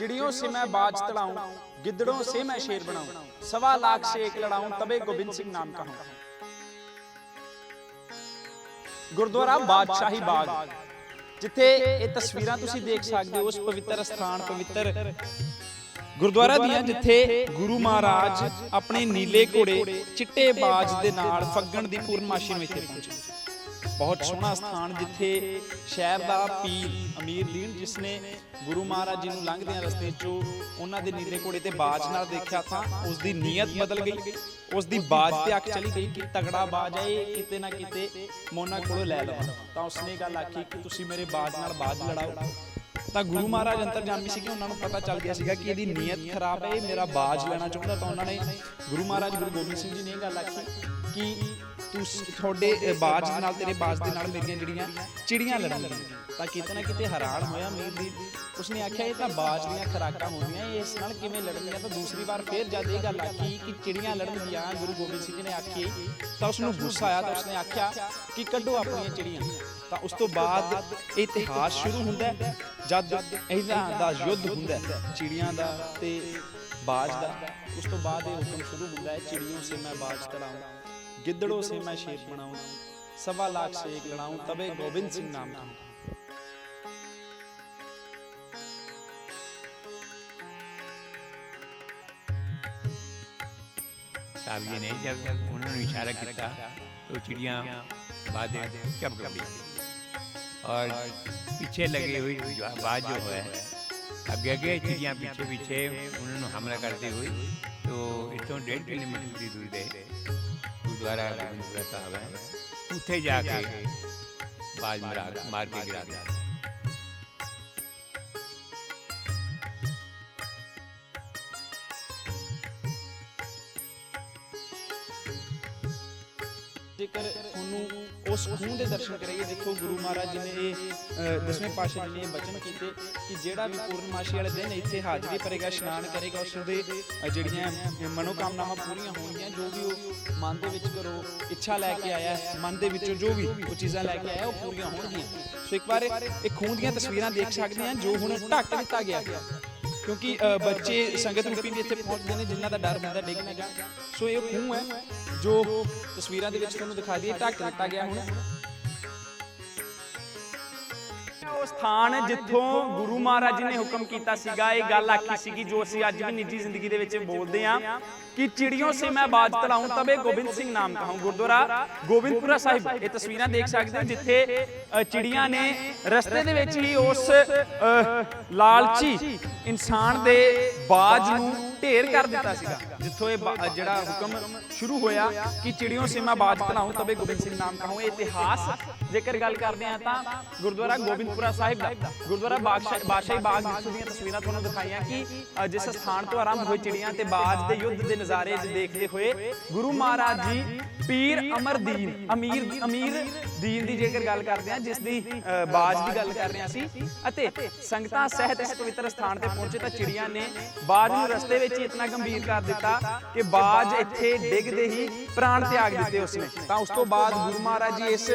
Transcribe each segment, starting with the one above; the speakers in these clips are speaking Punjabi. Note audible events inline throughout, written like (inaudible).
चिड़ियों से मैं बाज तड़ाऊं गिद्दड़ों से मैं शेर बनाऊं सवा लाख से एक लड़ाऊं तबे गोबिंद सिंह नाम कहूं ਗੁਰਦੁਆਰਾ ਬਾਦਸ਼ਾਹੀ ਬਾਗ ਜਿੱਥੇ ਇਹ ਤਸਵੀਰਾਂ ਤੁਸੀਂ ਦੇਖ ਸਕਦੇ ਹੋ ਉਸ ਪਵਿੱਤਰ ਸਥਾਨ ਪਵਿੱਤਰ ਗੁਰਦੁਆਰਾ ਦੀਆਂ ਜਿੱਥੇ ਗੁਰੂ ਮਹਾਰਾਜ ਆਪਣੇ ਨੀਲੇ ਘੋੜੇ ਚਿੱਟੇ ਬਾਜ ਦੇ ਨਾਲ ਫੱਗਣ ਦੀ ਪੂਰਨਮਾਸ਼ੀ ਨੂੰ ਇੱਥੇ ਪਹੁੰਚੇ ਬਹੁਤ ਸੋਹਣਾ ਸਥਾਨ ਜਿੱਥੇ ਸ਼ਹਿਰ ਦਾ ਪੀਰ ਅਮੀਰ ਦੀਨ ਜਿਸ ਨੇ ਗੁਰੂ ਮਹਾਰਾਜ ਜੀ ਨੂੰ ਲੰਘਦਿਆਂ ਰਸਤੇ 'ਚੋਂ ਉਹਨਾਂ ਦੇ ਨੀਲੇ ਘੋੜੇ ਤੇ ਬਾਜ ਨਾਲ ਦੇਖਿਆ ਤਾਂ ਉਸ ਦੀ ਨੀਅਤ ਬਦਲ ਗਈ। ਉਸ ਦੀ ਬਾਜ ਤੇ ਅੱਖ ਚਲੀ ਗਈ ਕਿ ਤਗੜਾ ਬਾਜ ਹੈ ਇਹ ਕਿਤੇ ਨਾ ਕਿਤੇ ਮੋਨਾ ਕੋਲੋਂ ਲੈ ਲਵਾਂ। ਤਾਂ ਉਸਨੇ ਗੱਲ ਆਖੀ ਕਿ ਤੁਸੀਂ ਮੇਰੇ ਬਾਜ ਨਾਲ ਬਾਜ ਲੜਾਓ। ਤਾਂ ਗੁਰੂ ਮਹਾਰਾਜ ਅੰਤਰਜਾਮੀ ਸੀਗੇ ਉਹਨਾਂ ਨੂੰ ਪਤਾ ਚੱਲ ਗਿਆ ਸੀਗਾ ਕਿ ਇਹਦੀ ਨੀਅਤ ਖਰਾਬ ਹੈ ਇਹ ਮੇਰਾ ਬਾਜ ਲੈਣਾ ਚਾਹੁੰਦਾ। ਤਾਂ ਉਹਨਾਂ ਨੇ ਗੁਰੂ ਮਹਾਰਾਜ ਗੁਰੂ ਗੋਬਿੰਦ ਸਿੰਘ ਜੀ ਨੇ ਇਹ ਗੱਲ ਆਖੀ ਕਿ ਤੂੰ ਤੁਹਾਡੇ ਬਾਜ ਦੇ ਨਾਲ, ਤੇਰੇ ਬਾਜ ਦੇ ਨਾਲ ਮੇਰੀਆਂ ਜਿਹੜੀਆਂ ਚਿੜੀਆਂ ਲੜਨਗੀਆਂ। ਤਾਂ ਕਿਤੇ ਨਾ ਕਿਤੇ ਹੈਰਾਨ ਹੋਇਆ ਮੀਰ ਦੀ। ਉਸਨੇ ਆਖਿਆ, ਇਹ ਤਾਂ ਬਾਜ ਦੀਆਂ ਖਰਾਕਾਂ ਹੁੰਦੀਆਂ, ਇਹ ਇਸ ਨਾਲ ਕਿਵੇਂ ਲੜਨਗੀਆਂ? ਤਾਂ ਦੂਸਰੀ ਵਾਰ ਫੇਰ ਜਦ ਇਹ ਗੱਲ ਆਖੀ ਕਿ ਚਿੜੀਆਂ ਲੜਨਗੀਆਂ ਗੁਰੂ ਗੋਬਿੰਦ ਸਿੰਘ ਜੀ ਨੇ ਆਖੀ, ਤਾਂ ਉਸ ਨੂੰ ਗੁੱਸਾ ਆਇਆ, ਤਾਂ ਉਸਨੇ ਆਖਿਆ ਕਿ ਕੱਢੋ ਆਪਣੀਆਂ ਚਿੜੀਆਂ। ਤਾਂ ਉਸ ਤੋਂ ਬਾਅਦ ਇਹ ਇਤਿਹਾਸ ਸ਼ੁਰੂ ਹੁੰਦਾ ਹੈ, ਜਦ ਇਹਨਾਂ ਦਾ ਯੁੱਧ ਹੁੰਦਾ ਚਿੜੀਆਂ ਦਾ ਤੇ ਬਾਜ ਦਾ। ਉਸ ਤੋਂ ਬਾਅਦ ਇਹ ਹੁਕਮ ਸ਼ੁਰੂ ਹੁੰਦਾ ਹੈ, ਚਿੜੀਆਂ ਸੇ ਮੈਂ ਬਾਜ ਤੜਾऊं गिद्दड़ों से मैं शेर बनाऊं सवा लाख से एक लड़ाऊं तबे गोविंद सिंह नाम कहूं साहब जी ने जब उन्होंने इशारा किया तो चिड़िया बाद चप गई और पीछे लगी हुई जो आवाज जो है अब गए चिड़िया पीछे पीछे उन्होंने हमला करते हुए तो इतों डेढ़ किलोमीटर की दूर दे ਗੁਰਦੁਆਰਾ ਗੋਬਿੰਦਪੁਰਾ ਸਾਹਿਬ ਹੈ। ਉੱਥੇ ਜਾ ਕੇ ਬਾਜ ਮਾਰ ਕੇ ਗਿਰਾ ਦਿਆ ਜੇਕਰ ਤੁਹਾਨੂੰ ਉਸ ਖੂਹ ਦੇ ਦਰਸ਼ਨ ਕਰਾਈਏ ਦੇਖੋ ਗੁਰੂ ਮਹਾਰਾਜ ਜੀ ਨੇ ਇਹ ਦਸਵੇਂ ਪਾਤਸ਼ਾਹ ਜੀ ਨੇ ਬਚਨ ਕੀਤੇ ਕਿ ਜਿਹੜਾ ਵੀ ਪੂਰਨਮਾਸ਼ੀ ਵਾਲੇ ਦਿਨ ਇੱਥੇ ਹਾਜ਼ਰੀ ਭਰੇਗਾ ਇਸ਼ਨਾਨ ਕਰੇਗਾ ਉਸ ਦੇ ਜਿਹੜੀਆਂ ਮਨੋਕਾਮਨਾਵਾਂ ਪੂਰੀਆਂ ਹੋਣਗੀਆਂ ਜੋ ਵੀ ਉਹ ਮਨ ਦੇ ਵਿੱਚ ਕਰੋ ਇੱਛਾ ਲੈ ਕੇ ਆਇਆ ਮਨ ਦੇ ਵਿੱਚੋਂ ਜੋ ਵੀ ਉਹ ਚੀਜ਼ਾਂ ਲੈ ਕੇ ਆਇਆ ਉਹ ਪੂਰੀਆਂ ਹੋਣਗੀਆਂ। ਸੋ ਇੱਕ ਵਾਰ ਇਹ ਖੂਹ ਦੀਆਂ ਤਸਵੀਰਾਂ ਦੇਖ ਸਕਦੇ ਹਾਂ ਜੋ ਹੁਣ ਢੱਕ ਦਿੱਤਾ ਗਿਆ ਕਿਉਂਕਿ ਅ, ਬੱਚੇ ਸੰਗਤ ਰੂਪੀ ਵੀ ਇੱਥੇ ਪਹੁੰਚਦੇ ਨੇ ਜਿਨ੍ਹਾਂ ਦਾ ਡਰ ਹੁੰਦਾ ਡਿੱਗ ਨਾ ਸੋ ਇਹ ਖੂਹ ਹੈ ਜੋ ਤਸਵੀਰਾਂ ਦੇ ਵਿੱਚ ਤੁਹਾਨੂੰ ਦਿਖਾ ਦਈਏ, ਢੱਕ ਦਿੱਤਾ ਗਿਆ ਹੁਣ। ਉਹ ਸਥਾਨ ਜਿੱਥੋਂ ਗੁਰੂ ਮਹਾਰਾਜ ਜੀ ਨੇ ਹੁਕਮ ਕੀਤਾ ਸੀਗਾ, ਇਹ ਗੱਲ ਆਖੀ ਸੀਗੀ, ਜੋ ਅਸੀਂ ਅੱਜ ਵੀ ਨਿੱਜੀ ਜ਼ਿੰਦਗੀ ਦੇ ਵਿੱਚ ਬੋਲਦੇ ਆ ਕਿ ਚਿੜੀਆਂ ਸੇ ਮੈਂ ਬਾਜ ਤਲਾਉਂ, ਤਬੇ ਗੋਬਿੰਦ ਸਿੰਘ ਨਾਮ ਕਹਾਉਂ। ਗੁਰਦੁਆਰਾ ਗੋਬਿੰਦਪੁਰਾ ਸਾਹਿਬ, ਇਹ ਤਸਵੀਰਾਂ ਦੇਖ ਸਕਦੇ ਹੋ, ਜਿੱਥੇ ਚਿੜੀਆਂ ਨੇ ਰਸਤੇ ਦੇ ਵਿੱਚ ਹੀ ਉਸ ਲਾਲਚੀ ਇਨਸਾਨ ਦੇ ਬਾਜ ਨੂੰ ਢੇਰ ਕਰ ਦਿੱਤਾ ਸੀਗਾ। ਜਿੱਥੋਂ ਇਹ ਬਾ- ਜਿਹੜਾ ਹੁਕਮ ਸ਼ੁਰੂ ਹੋਇਆ ਕਿ ਚਿੜੀਆਂ ਸੇ ਮੈਂ ਬਾਜ ਤਲਾਉਂ ਤਬੇ ਗੋਬਿੰਦ ਸਿੰਘ ਨਾਮ ਕਹਾਉਂ ਇਹ ਇਤਿਹਾਸ। ਜੇਕਰ ਗੱਲ ਕਰਦੇ ਆ ਤਾਂ ਗੁਰਦੁਆਰਾ ਗੋਬਿੰਦਪੁਰਾ ਸਾਹਿਬ ਦਾ ਗੁਰਦੁਆਰਾ ਬਾਦਸ਼ਾਹ ਬਾਦਸ਼ਾਹੀ ਬਾਗ ਜਿੱਥੋਂ ਦੀਆਂ ਤਸਵੀਰਾਂ ਤੁਹਾਨੂੰ ਦਿਖਾਈਆਂ ਕਿ ਅ, ਜਿਸ ਸਥਾਨ ਤੋਂ ਆਰੰਭ ਹੋਏ ਚਿੜੀਆਂ ਤੇ ਬਾਜ ਦੇ ਯੁੱਧ ਦੇ ਨਜ਼ਾਰੇ 'ਚ ਦੇਖਦੇ ਹੋਏ ਗੁਰੂ ਮਹਾਰਾਜ ਜੀ ਪੀਰ ਅਮਰਦੀਨ ਅਮੀਰ ਅਮੀਰ ਦੀਨ ਦੀ ਜੇਕਰ ਗੱਲ ਕਰਦੇ ਆ ਜਿਸ ਦੀ ਅ, ਬਾਜ ਦੀ ਗੱਲ ਕਰ ਰਹੇ ਹਾਂ ਸੀ ਅਤੇ ਸੰਗਤਾਂ ਸਹਿਤ ਇਸ ਪਵਿੱਤਰ ਸਥਾਨ ਤੇ ਪਹੁੰਚੇ ਤਾਂ ਚਿੜੀਆਂ ਨੇ ਬਾਜ ਨੂੰ ਰਸਤੇ ਵਿੱਚ ਹੀ ਇਤਨਾ ਗੰਭੀਰ ਕਰ ਦਿੱਤਾ ਕਿ ਬਾਜ ਇੱਥੇ ਡਿੱਗਦੇ ਹੀ ਪ੍ਰਾਣ ਤਿਆਗ ਦਿੱਤੇ ਉਸਨੇ। ਤਾਂ ਉਸ ਤੋਂ ਬਾਅਦ ਗੁਰੂ ਮਹਾਰਾਜ ਜੀ ਇਸ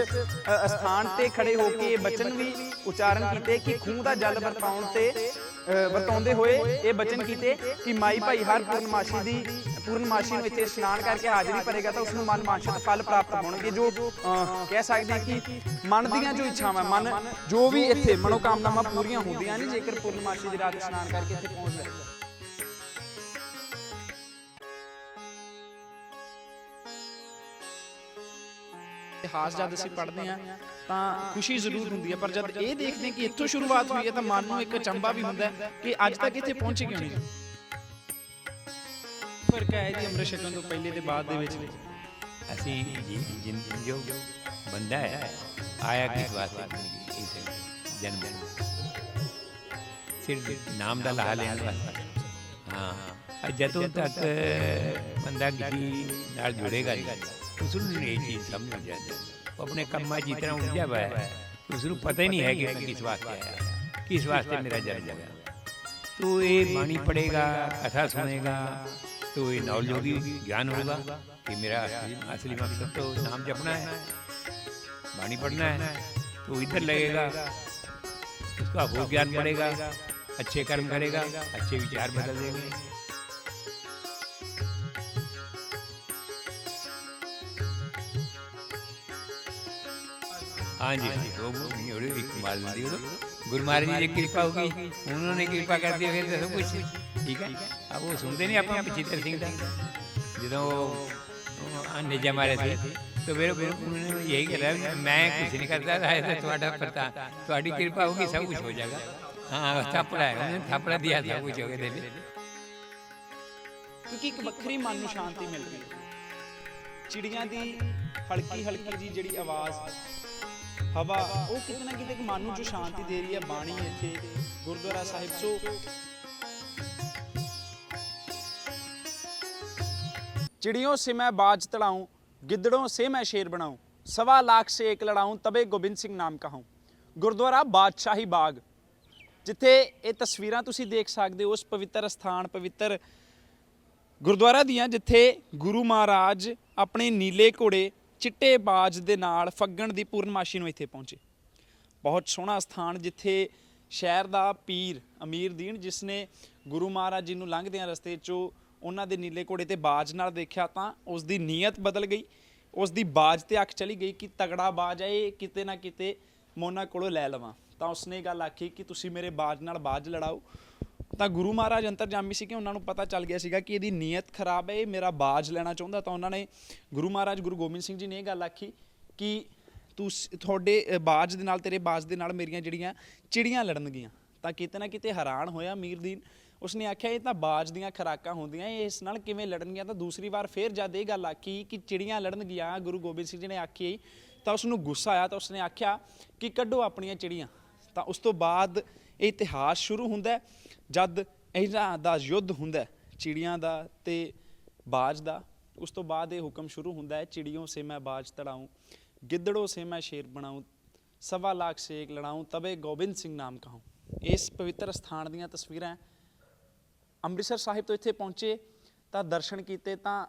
ਸਥਾਨ ਤੇ ਖੜੇ ਹੋ ਕੇ ਇਹ ਬਚਨ ਵੀ ਉਚਾਰਨ ਕੀਤੇ ਕਿ ਖੂਹ ਦਾ ਜਲ ਵਰਤਾਉਣ ਤੇ ਵਰਤਾਉਂਦੇ ਹੋਏ ਇਹ ਬਚਨ ਕੀਤੇ ਕਿ ਮਾਈ ਭਾਈ ਹਰ ਪੂਰਨਮਾਸ਼ੀ ਦੀ, ਪੂਰਨਮਾਸ਼ੀ ਨੂੰ ਇੱਥੇ ਇਸ਼ਨਾਨ ਕਰਕੇ ਹਾਜ਼ਰੀ ਭਰੇਗਾ ਤਾਂ ਉਸ ਨੂੰ ਮਨ ਫਲ ਪ੍ਰਾਪਤ ਹੋਣਗੇ, ਜੋ ਕਹਿ ਸਕਦੇ ਹਾਂ ਕਿ ਮਨ ਦੀਆਂ ਜੋ ਇੱਛਾਵਾਂ, ਮਨ ਜੋ ਵੀ ਇੱਥੇ ਮਨੋਕਾਮਨਾਵਾਂ ਪੂਰੀਆਂ ਹੁੰਦੀਆਂ ਨੇ, ਜੇਕਰ ਪੂਰਨਮਾਸ਼ੀ ਦੀ ਰਾਤ ਇਸ਼ਨਾਨ ਕਰਕੇ ਇੱਥੇ ਪਹੁੰਚਦਾ ਹੈ ਇਤਿਹਾਸ ਜਦ ਅਸੀਂ ਪੜ੍ਹਦੇ ਆ ਤਾਂ ਖੁਸ਼ੀ ਜ਼ਰੂਰ ਹੁੰਦੀ ਹੈ। ਪਰ ਜਦ ਇਹ ਦੇਖਦੇ ਕਿ ਇੱਥੋਂ ਸ਼ੁਰੂਆਤ ਹੋਈ ਹੈ ਤਾਂ ਮਨ ਨੂੰ ਇੱਕ ਚੰਬਾ ਵੀ ਹੁੰਦਾ ਹੈ ਕਿ ਅੱਜ ਤੱਕ ਇੱਥੇ ਪਹੁੰਚੇ ਕਿਉਂ ਨਹੀਂ? ਫ਼ਰਕ ਹੈ ਜੀ ਅੰਮ੍ਰਿਤ ਛਕਣ ਤੋਂ ਪਹਿਲੇ ਤੇ ਬਾਅਦ ਦੇ ਵਿੱਚ? ਅਸੀਂ ਜਿ- ਜਿਨ ਜੋ ਬੰਦਾ ਹੈ ਆਇਆ ਕਿਸ ਵਾਸਤੇ? ਜ਼ਿੰਦਗੀ ਇਸ ਜਨਮ ਸਿਰਫ ਨਾਮ ਦਾ ਲਾਹਾ ਲੈਣ ਵਾਸਤੇ। ਹਾਂ। ਜਦੋਂ ਤੱਕ ਬੰਦਾ ਕਿਸੇ ਨਾਲ ਜੁੜੇਗਾ ਨਹੀਂ अपने कम्मा जी तरह उलझा हुआ है। उसको पता ही नहीं है कि मैं किस वास्ते आया किस वास्ते मेरा जन्म हुआ तो ये वाणी पढ़ेगा कथा सुनेगा तो ये नॉलेज होगी ज्ञान होगा कि मेरा असली मकसद तो, तो नाम जपना है। वाणी पढ़ना है। तो इधर लगेगा उसका हो ज्ञान बढ़ेगा अच्छे कर्म करेगा अच्छे विचार बदल देंगे। हाँ जी हाँ जी वो वो एक मार दी वो गुरु महाराज जी की कृपा होगी उन्होंने कृपा कर दी फिर तो सब कुछ ठीक है अब वो सुनते नहीं ਆਪਾਂ ਬਚਿੱਤਰ ਸਿੰਘ ਦਾ ਜਦੋਂ ਉਹ ਨਿਜਾ ਮਾਰੇ ਸੀ तो फिर उन्होंने यही कहा भी मैं कुछ नहीं करता था ऐसे ਤੁਹਾਡਾ ਪਤਾ ਤੁਹਾਡੀ ਕਿਰਪਾ होगी सब कुछ हो जाएगा हाँ थपड़ा है उन्होंने थपड़ा दिया था कुछ हो गया दिल ਕਿਉਂਕਿ ਇੱਕ ਵੱਖਰੀ ਮਨ ਨੂੰ ਸ਼ਾਂਤੀ ਮਿਲਦੀ ਹੈ ਚਿੜੀਆਂ ਦੀ ਹਲਕੀ ਹਲਕੀ ਜੀ ਜਿਹੜੀ ਆਵਾਜ਼ ਹਵਾ। ਉਹ ਕਿਤੇ ਨਾ ਕਿਤੇ ਮਨ ਨੂੰ ਜੋ ਸ਼ਾਂਤੀ ਦੇ ਰਹੀ ਹੈ, ਬਾਣੀ ਇੱਥੇ, ਗੁਰਦੁਆਰਾ ਸਾਹਿਬ। ਸੋ चिड़ियों से मैं बाज तड़ाऊं गिद्धड़ों से मैं शेर बनाऊं सवा लाख से एक लड़ाऊं तबे ਗੋਬਿੰਦ ਸਿੰਘ ਨਾਮ ਕਹਾਉ ਗੁਰਦੁਆਰਾ ਬਾਦਸ਼ਾਹੀ ਬਾਗ, ਜਿੱਥੇ ਇਹ ਤਸਵੀਰਾਂ ਤੁਸੀਂ ਦੇਖ ਸਕਦੇ ਹੋ, ਉਸ ਪਵਿੱਤਰ ਸਥਾਨ, ਪਵਿੱਤਰ ਗੁਰਦੁਆਰਾ ਦੀਆਂ, ਜਿੱਥੇ ਗੁਰੂ ਮਹਾਰਾਜ ਆਪਣੇ ਨੀਲੇ ਘੋੜੇ ਚਿੱਟੇ ਬਾਜ ਦੇ ਨਾਲ ਫੱਗਣ ਦੀ ਪੂਰਨਮਾਸ਼ੀ ਨੂੰ ਇੱਥੇ ਪਹੁੰਚੇ। ਬਹੁਤ ਸੋਹਣਾ ਸਥਾਨ ਜਿੱਥੇ ਸ਼ਹਿਰ ਦਾ ਪੀਰ ਅਮੀਰ ਦੀਨ, ਜਿਸ ਨੇ ਗੁਰੂ ਮਹਾਰਾਜ ਜੀ ਨੂੰ ਲੰਘਦਿਆਂ ਰਸਤੇ 'ਚੋਂ ਉਹਨਾਂ ਦੇ ਨੀਲੇ ਘੋੜੇ ਤੇ ਬਾਜ ਨਾਲ ਦੇਖਿਆ ਤਾਂ ਉਸ ਦੀ ਨੀਅਤ ਬਦਲ ਗਈ। ਉਸ ਦੀ ਬਾਜ ਤੇ ਅੱਖ ਚਲੀ ਗਈ ਕਿ ਤਗੜਾ ਬਾਜ ਹੈ ਇਹ, ਕਿਤੇ ਨਾ ਕਿਤੇ ਮੋਨਾ ਕੋਲੋਂ ਲੈ ਲਵਾਂ। ਤਾਂ ਉਸਨੇ ਗੱਲ ਆਖੀ ਕਿ ਤੁਸੀਂ ਮੇਰੇ ਬਾਜ ਨਾਲ ਬਾਜ ਲੜਾਓ। ਤਾਂ ਗੁਰੂ ਮਹਾਰਾਜ ਅੰਤਰਜਾਮੀ ਸੀ ਕਿ ਉਹਨਾਂ ਨੂੰ ਪਤਾ ਚੱਲ ਗਿਆ ਸੀਗਾ ਕਿ ਇਹਦੀ ਨੀਅਤ ਖਰਾਬ ਹੈ, ਇਹ ਮੇਰਾ ਬਾਜ ਲੈਣਾ ਚਾਹੁੰਦਾ। ਤਾਂ ਉਹਨਾਂ ਨੇ ਗੁਰੂ ਮਹਾਰਾਜ, ਗੁਰੂ ਗੋਬਿੰਦ ਸਿੰਘ ਜੀ ਨੇ ਇਹ ਗੱਲ ਆਖੀ ਕਿ ਤੂੰ ਤੁਹਾਡੇ ਬਾਜ ਦੇ ਨਾਲ, ਤੇਰੇ ਬਾਜ ਦੇ ਨਾਲ ਮੇਰੀਆਂ ਜਿਹੜੀਆਂ ਚਿੜੀਆਂ ਲੜਨਗੀਆਂ, ਤਾਂ ਕਿਤੇ ਨਾ ਕਿਤੇ ਹੈਰਾਨ ਹੋਇਆ ਮੀਰਦੀਨ ਉਸਨੇ ਆਖਿਆ, ਇਹ ਤਾਂ ਬਾਜ ਦੀਆਂ ਖਰਾਕਾਂ ਹੁੰਦੀਆਂ, ਇਹ ਇਸ ਨਾਲ ਕਿਵੇਂ ਲੜਨਗੀਆਂ? ਤਾਂ ਦੂਸਰੀ ਵਾਰ ਫੇਰ ਜਦ ਇਹ ਗੱਲ ਆਖੀ ਕਿ ਚਿੜੀਆਂ ਲੜਨਗੀਆਂ, ਗੁਰੂ ਗੋਬਿੰਦ ਸਿੰਘ ਜੀ ਨੇ ਆਖੀ, ਤਾਂ ਉਸ ਨੂੰ ਗੁੱਸਾ ਆਇਆ, ਤਾਂ ਉਸਨੇ ਆਖਿਆ ਕਿ ਕੱਢੋ ਆਪਣੀਆਂ ਚਿੜੀਆਂ। ਤਾਂ ਉਸ ਤੋਂ ਬਾਅਦ ਇਹ ਇਤਿਹਾਸ ਸ਼ੁਰੂ ਹੁੰਦਾ ਹੈ। ਜਦ ਇਹਨਾਂ ਦਾ ਯੁੱਧ ਹੁੰਦਾ ਹੈ, ਚਿੜੀਆਂ ਦਾ ਤੇ ਬਾਜ ਦਾ ਉਸ ਤੋਂ ਬਾਅਦ ਇਹ ਹੁਕਮ ਸ਼ੁਰੂ ਹੁੰਦਾ ਹੈ ਚਿੜੀਓਂ ਸੇ ਮੈਂ ਬਾਜ ਤੜਾਉਂ ਗਿੱਦੜੋਂ ਸੇ ਮੈਂ ਸ਼ੇਰ ਬਣਾਉਂ ਸਵਾ ਲੱਖ ਸੇਕ ਲੜਾਉਂ ਤਬੇ ਗੋਬਿੰਦ ਸਿੰਘ ਨਾਮ ਕਹਾਉਂ ਇਸ ਪਵਿੱਤਰ ਸਥਾਨ ਦੀਆਂ ਤਸਵੀਰਾਂ ਅੰਮ੍ਰਿਤਸਰ ਸਾਹਿਬ ਤੋਂ ਇੱਥੇ ਪਹੁੰਚੇ ਤਾਂ ਦਰਸ਼ਨ ਕੀਤੇ ਤਾਂ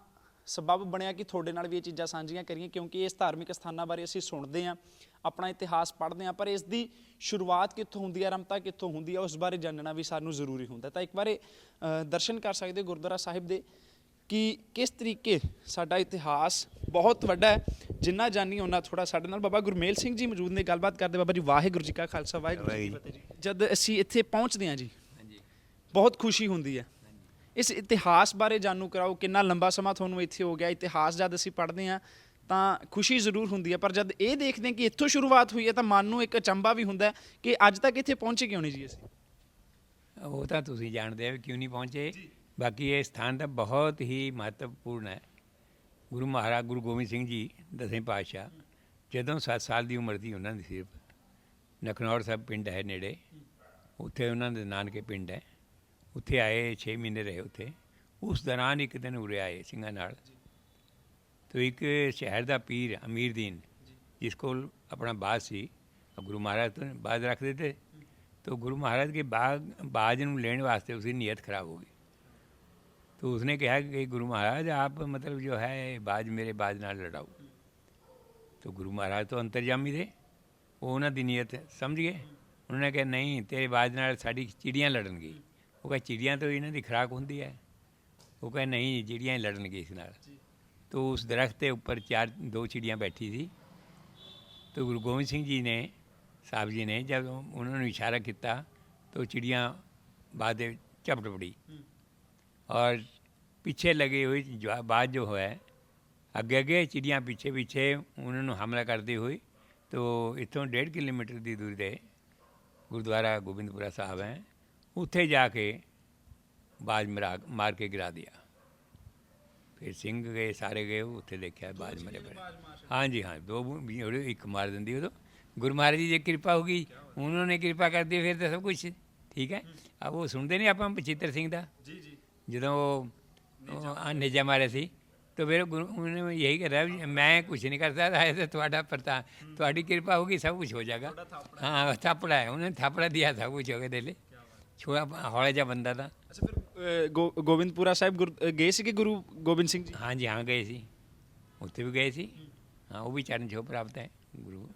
ਸਬਬ ਬਣਿਆ ਕਿ ਤੁਹਾਡੇ ਨਾਲ ਵੀ ਇਹ ਚੀਜ਼ਾਂ ਸਾਂਝੀਆਂ ਕਰੀਏ ਕਿਉਂਕਿ ਇਸ ਧਾਰਮਿਕ ਸਥਾਨਾਂ ਬਾਰੇ ਅਸੀਂ ਸੁਣਦੇ ਹਾਂ ਆਪਣਾ ਇਤਿਹਾਸ ਪੜ੍ਹਦੇ ਹਾਂ ਪਰ ਇਸ ਦੀ ਸ਼ੁਰੂਆਤ ਕਿੱਥੋਂ ਹੁੰਦੀ ਹੈ ਆਰੰਭਤਾ ਕਿੱਥੋਂ ਹੁੰਦੀ ਹੈ ਉਸ ਬਾਰੇ ਜਾਣਨਾ ਵੀ ਸਾਨੂੰ ਜ਼ਰੂਰੀ ਹੁੰਦਾ। ਤਾਂ ਇੱਕ ਵਾਰੇ ਦਰਸ਼ਨ ਕਰ ਸਕਦੇ ਗੁਰਦੁਆਰਾ ਸਾਹਿਬ ਦੇ ਕਿ ਕਿਸ ਤਰੀਕੇ ਸਾਡਾ ਇਤਿਹਾਸ ਬਹੁਤ ਵੱਡਾ ਹੈ ਜਿੰਨਾ ਜਾਣੀ ਉਹਨਾਂ ਥੋੜਾ ਸਾਡੇ ਨਾਲ। ਬਾਬਾ ਗੁਰਮੇਲ ਸਿੰਘ ਜੀ ਮੌਜੂਦ ਨੇ ਗੱਲਬਾਤ ਕਰਦੇ ਬਾਬਾ ਜੀ ਵਾਹਿਗੁਰੂ ਜੀ ਕਾ ਖਾਲਸਾ ਵਾਹਿਗੁਰੂ ਜੀ ਕੀ ਫਤਿਹ ਜੀ। ਜਦ ਅਸੀਂ ਇੱਥੇ ਪਹੁੰਚਦੇ ਹਾਂ ਜੀ ਬਹੁਤ ਖੁਸ਼ੀ ਹੁੰਦੀ ਹੈ। ਇਸ ਇਤਿਹਾਸ ਬਾਰੇ ਜਾਣੂ ਕਰਾਓ, ਕਿੰਨਾ ਲੰਬਾ ਸਮਾਂ ਤੁਹਾਨੂੰ ਇੱਥੇ ਹੋ ਗਿਆ, ਇਤਿਹਾਸ ਜਦ ਅਸੀਂ ਪੜ੍ਹਦੇ ਹਾਂ, ਤਾਂ ਖੁਸ਼ੀ ਜ਼ਰੂਰ ਹੁੰਦੀ ਹੈ, ਪਰ ਜਦ ਇਹ ਦੇਖਦੇ ਹਾਂ ਕਿ ਇੱਥੋਂ ਸ਼ੁਰੂਆਤ ਹੋਈ ਹੈ, ਤਾਂ ਮਨ ਨੂੰ ਇੱਕ ਅਚੰਭਾ ਵੀ ਹੁੰਦਾ ਕਿ ਅੱਜ ਤੱਕ ਇੱਥੇ ਪਹੁੰਚੇ ਕਿਉਂ ਨਹੀਂ ਜੀ ਅਸੀਂ? ਉਹ ਤਾਂ ਤੁਸੀਂ ਜਾਣਦੇ ਹੋ ਕਿਉਂ ਨਹੀਂ ਪਹੁੰਚੇ। ਬਾਕੀ ਇਹ ਸਥਾਨ ਤਾਂ ਬਹੁਤ ਹੀ ਮਹੱਤਵਪੂਰਨ ਹੈ। ਗੁਰੂ ਮਹਾਰਾਜ, ਗੁਰੂ ਗੋਬਿੰਦ ਸਿੰਘ ਜੀ, ਦਸਵੇਂ ਪਾਤਸ਼ਾਹ, ਜਦੋਂ 7 ਸਾਲ ਦੀ ਉਮਰ ਦੀ ਉਹਨਾਂ ਦੀ ਸਿਰਫ। ਨਖਨੌਰ ਸਾਹਿਬ ਪਿੰਡ ਹੈ ਨੇੜੇ। ਉੱਥੇ ਉਹਨਾਂ ਦੇ ਨਾਨਕੇ ਪਿੰਡ ਹੈ। ਉੱਥੇ ਆਏ 6 ਮਹੀਨੇ ਰਹੇ ਉੱਥੇ ਉਸ ਦੌਰਾਨ ਇੱਕ ਦਿਨ ਉਰੇ ਆਏ ਸਿੰਘਾਂ ਨਾਲ ਤੋ ਇੱਕ ਸ਼ਹਿਰ ਦਾ ਪੀਰ ਅਮੀਰਦੀਨ ਜਿਸ ਕੋਲ ਆਪਣਾ ਬਾਗ ਸੀ ਅਬ ਗੁਰੂ ਮਹਾਰਾਜ ਤੋਂ ਬਾਗ ਰੱਖਦੇ थे तो गुरु महाराज के बाग बाज ਨੂੰ लेने वास्ते उसकी नीयत खराब हो गई तो उसने कहा कि गुरु महाराज आप मतलब जो है बाज मेरे बाज ਨਾਲ ਲੜਾਓ तो गुरु महाराज तो अंतर्जामी थे ਉਹ ਉਹਨਾਂ ਦੀ ਨੀਅਤ ਸਮਝ ਗਏ ਉਹਨਾਂ ਨੇ ਕਿਹਾ ਨਹੀਂ ਤੇਰੇ ਬਾਜ ਨਾਲ ਸਾਡੀ ਚਿੜੀਆਂ ਲੜਨਗੀ ਉਹ ਕਹੇ ਚਿੜੀਆਂ ਤਾਂ ਇਹਨਾਂ ਦੀ ਖੁਰਾਕ ਹੁੰਦੀ ਹੈ ਉਹ ਕਹੇ ਨਹੀਂ ਚਿੜੀਆਂ ਹੀ ਲੜਨਗੀ ਇਸ ਨਾਲ तो उस दरख्त के ऊपर चार दो चिड़ियाँ बैठी थी तो गुरु गोविंद सिंह जी ने साहब जी ने जब उन्होंने इशारा किया तो चिड़ियाँ बाद झपट पड़ी और पीछे लगी हुई जो बात जो है ਅੱਗੇ ਅੱਗੇ ਚਿੜੀਆਂ ਪਿੱਛੇ ਪਿੱਛੇ ਉਹਨਾਂ ਨੂੰ ਹਮਲਾ ਕਰਦੀ ਹੋਈ ਤੋ ਇੱਥੋਂ 1.5 ਕਿਲੋਮੀਟਰ ਦੀ ਦੂਰੀ ਤੇ ਗੁਰਦੁਆਰਾ ਗੋਬਿੰਦਪੁਰਾ ਸਾਹਿਬ ਹੈ ਉੱਥੇ ਜਾ ਕੇ ਬਾਜ ਮਰਾ ਮਾਰ ਕੇ ਗਿਰਾ ਦਿਆ। ਫਿਰ ਸਿੰਘ ਗਏ ਸਾਰੇ ਗਏ ਉੱਥੇ ਦੇਖਿਆ ਬਾਜ ਮਰੇ ਪਏ। ਹਾਂਜੀ ਹਾਂ ਦੋ ਉਹਦੇ ਇੱਕ ਮਾਰ ਦਿੰਦੀ ਉਦੋਂ। ਗੁਰੂ ਮਹਾਰਾਜ ਜੀ ਦੀ ਕਿਰਪਾ ਹੋ ਗਈ ਉਹਨਾਂ ਨੇ ਕਿਰਪਾ ਕਰਦੀ ਫਿਰ ਤਾਂ ਸਭ ਕੁਝ ਠੀਕ ਹੈ? ਆ ਉਹ ਸੁਣਦੇ ਨਹੀਂ ਆਪਾਂ ਬਚਿੱਤਰ ਸਿੰਘ ਦਾ? ਜੀ ਜੀ। ਜਦੋਂ ਉਹ ਨੇਜਾ ਮਾਰੇ ਸੀ ਤਾਂ ਫਿਰ ਉਹਨੇ ਯਹੀ ਕਰਿਆ ਮੈਂ ਕੁਝ ਨਹੀਂ ਕਰ ਸਕਦਾ ਤਾਂ ਤੁਹਾਡਾ ਪ੍ਰਤਾ ਤੁਹਾਡੀ ਕਿਰਪਾ ਹੋਗੀ ਸਭ ਕੁਝ ਹੋ ਜਾਏਗਾ। ਹਾਂ ਥਾਪੜਾ ਹੈ ਉਹਨੇ ਥਾਪੜਾ ਦਿਆ ਸਭ ਕੁਝ ਹੋ ਗਿਆ ਦੇਲੇ ਛੋੜਾ ਹੌਲਾ ਜਿਹਾ ਬੰਦਾ ਦਾ ਅੱਛਾ ਫਿਰ ਅ, ਗੋ- ਗੋਬਿੰਦਪੁਰਾ ਸਾਹਿਬ ਗੁਰ- ਅ, ਗਏ ਸੀ ਕਿ ਗੁਰੂ ਗੋਬਿੰਦ ਸਿੰਘ ਜੀ? ਹਾਂਜੀ ਹਾਂ ਗਏ ਸੀ। ਉੱਥੇ ਵੀ ਗਏ ਸੀ। ਹਾਂ ਉਹ ਵੀ ਚਰਨ ਛੋਹ ਪ੍ਰਾਪਤ ਹੈ। ਗੁਰੂ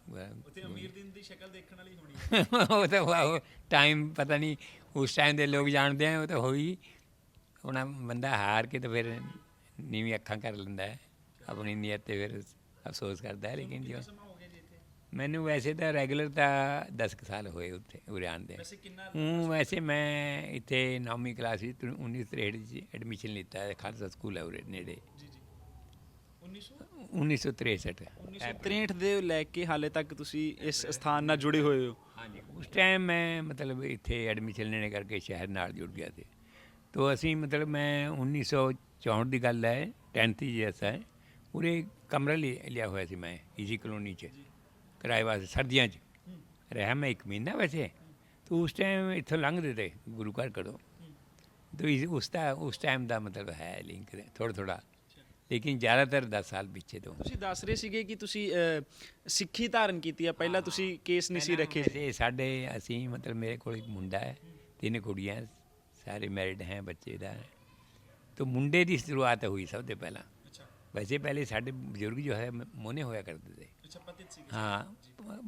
ਉੱਥੇ ਅਮੀਰ ਦਿਨ ਦੀ ਸ਼ਕਲ ਦੇਖਣ ਵਾਲੀ ਹੋਣੀ (laughs) ਉਹ ਤਾਂ ਟਾਈਮ ਪਤਾ ਨਹੀਂ ਉਸ ਟਾਈਮ ਦੇ ਲੋਕ ਜਾਣਦੇ ਆ ਉਹ ਤਾਂ ਹੋਈ। ਹੁਣ ਬੰਦਾ ਹਾਰ ਕੇ ਤਾਂ ਫਿਰ ਨੀਵੀਂ ਅੱਖਾਂ ਕਰ ਲੈਂਦਾ ਹੈ। ਆਪਣੀ ਨੀਅਤ ਤੇ ਫਿਰ ਅਫਸੋਸ ਕਰਦਾ ਹੈ ਲੇਕਿਨ ਜੋ ਮੈਨੂੰ ਵੈਸੇ ਤਾਂ ਰੈਗੂਲਰ ਤਾਂ 10 ਕੁ ਸਾਲ ਹੋਏ ਉੱਥੇ ਉਰੇ ਆਉਂਦੇ ਵੈਸੇ ਕਿੰਨਾ ਹੂੰ ਵੈਸੇ ਮੈਂ ਇੱਥੇ ਨੌਵੀਂ ਕਲਾਸ ਵਿੱਚ 1963 ਚ ਐਡਮਿਸ਼ਨ ਲਿੱਤਾ ਹੈ ਖਾਲਸਾ ਸਕੂਲ ਹੈ ਉਰੇ ਨੇੜੇ। ਜੀ ਜੀ। 1900 1963 1963 ਦੇ ਲੈ ਕੇ ਹਾਲੇ ਤੱਕ ਤੁਸੀਂ ਇਸ ਸਥਾਨ ਨਾਲ ਜੁੜੇ ਹੋਏ ਹੋ? ਹਾਂਜੀ ਉਸ ਟਾਈਮ ਮੈਂ ਮਤਲਬ ਇੱਥੇ ਐਡਮਿਸ਼ਨ ਲੈਣੇ ਕਰਕੇ ਸ਼ਹਿਰ ਨਾਲ ਜੁੜ ਗਿਆ ਸੀ। ਤੋ ਅਸੀਂ ਮਤਲਬ ਮੈਂ 1964 ਦੀ ਗੱਲ ਹੈ 10th ਜੈਸਾ ਹੈ। ਉਰੇ ਕਮਰਾ ਲਿਆ ਹੋਇਆ ਸੀ ਮੈਂ ਈਜੀ ਕਲੋਨੀ 'ਚ। ਕਿਰਾਏ ਵਾਸਤੇ ਸਰਦੀਆਂ 'ਚ। ਰਿਹਾ ਮੈਂ ਇੱਕ ਮਹੀਨਾ ਵੈਸੇ। ਤੋ ਉਸ ਟਾਈਮ ਇੱਥੋਂ ਲੰਘਦੇ ਤੇ ਗੁਰੂ ਘਰ ਕਰੋ ਤੋ ਉਸ ਦਾ ਉਸ ਟਾਈਮ ਦਾ ਮਤਲਬ ਹੈ ਲਿੰਕ ਥੋੜਾ ਥੋੜਾ ਲੇਕਿਨ ਜ਼ਿਆਦਾਤਰ 10 ਸਾਲ ਪਿੱਛੇ ਤੋਂ। ਤੁਸੀਂ ਦੱਸ ਰਹੇ ਸੀਗੇ ਕਿ ਤੁਸੀਂ ਸਿੱਖੀ ਧਾਰਨ ਕੀਤੀ ਹੈ ਪਹਿਲਾਂ ਤੁਸੀਂ ਕੇਸ ਨਹੀਂ ਸੀ ਰੱਖੇ। ਵੈਸੇ ਸਾਡੇ ਅਸੀਂ ਮਤਲਬ ਮੇਰੇ ਕੋਲ ਇੱਕ ਮੁੰਡਾ ਹੈ ਤਿੰਨ ਕੁੜੀਆਂ ਸਾਰੇ ਮੈਰਿਡ ਹੈ ਬੱਚੇ ਦਾ। तो ਮੁੰਡੇ ਦੀ ਸ਼ੁਰੂਆਤ ਹੋਈ ਸਭ ਤੋਂ ਪਹਿਲਾਂ। ਅੱਛਾ ਵੈਸੇ ਪਹਿਲੇ ਸਾਡੇ ਬਜ਼ੁਰਗ ਜੋ ਹੈ ਮ- ਮੋਨੇ ਹੋਇਆ ਕਰਦੇ थे ਅੱਛਾ ਪਤਿਤ ਸੀ हाँ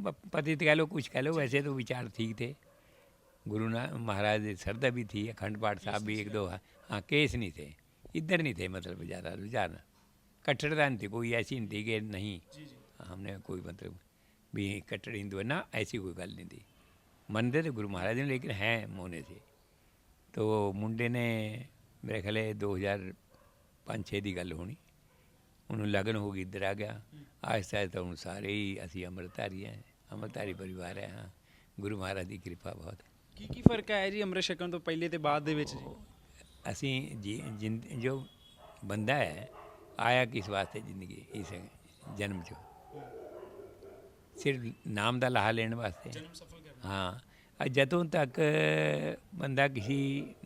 प- पतित कह लो कुछ कह लो वैसे तो विचार ठीक थे गुरु ना महाराज सरदा भी थी अखंड पाठ साहब भी एक दो हाँ केस नहीं थे इधर नहीं थे मतलब ज़्यादा रुझान कट्टरता नहीं थी कोई ऐसी नहीं थी कि नहीं ਜੀ ਜੀ हमने कोई मतलब भी कट्टर हिंदू है ना ऐसी कोई गल नहीं थी मनते थे गुरु महाराज ने लेकिन हैं मोने से तो मुंडे ने मेरे ख्याल दो हज़ार ਪੰਜ ਛੇ ਦੀ ਗੱਲ ਹੋਣੀ ਉਹਨੂੰ ਲਗਨ ਹੋ ਗਈ ਇੱਧਰ ਆ ਗਿਆ। ਆਹਿਸਤਾ ਆਹਿਸਤਾ ਹੁਣ ਸਾਰੇ ਹੀ ਅਸੀਂ ਅੰਮ੍ਰਿਤਧਾਰੀ ਹੈ ਅੰਮ੍ਰਿਤਧਾਰੀ ਪਰਿਵਾਰ ਹੈ ਹਾਂ। ਗੁਰੂ ਮਹਾਰਾਜ ਦੀ ਕਿਰਪਾ ਬਹੁਤ ਹੈ। ਕੀ ਕੀ ਫ਼ਰਕ ਹੈ ਜੀ ਅੰਮ੍ਰਿਤ ਛਕਣ ਤੋਂ ਪਹਿਲੇ ਤੇ ਬਾਅਦ ਦੇ ਵਿੱਚ ਜੀ? ਅਸੀਂ ਜੀ ਜਿੰਦ ਜੋ ਬੰਦਾ ਹੈ ਆਇਆ ਕਿਸ ਵਾਸਤੇ ਜ਼ਿੰਦਗੀ ਇਸ ਜਨਮ ਚ? ਸਿਰਫ ਨਾਮ ਦਾ ਲਾਹਾ ਲੈਣ ਵਾਸਤੇ। ਜਨਮ ਸਫਲ ਕਰਨਾ ਹਾਂ ਜਦੋਂ ਤੱਕ ਬੰਦਾ ਕਿਸੇ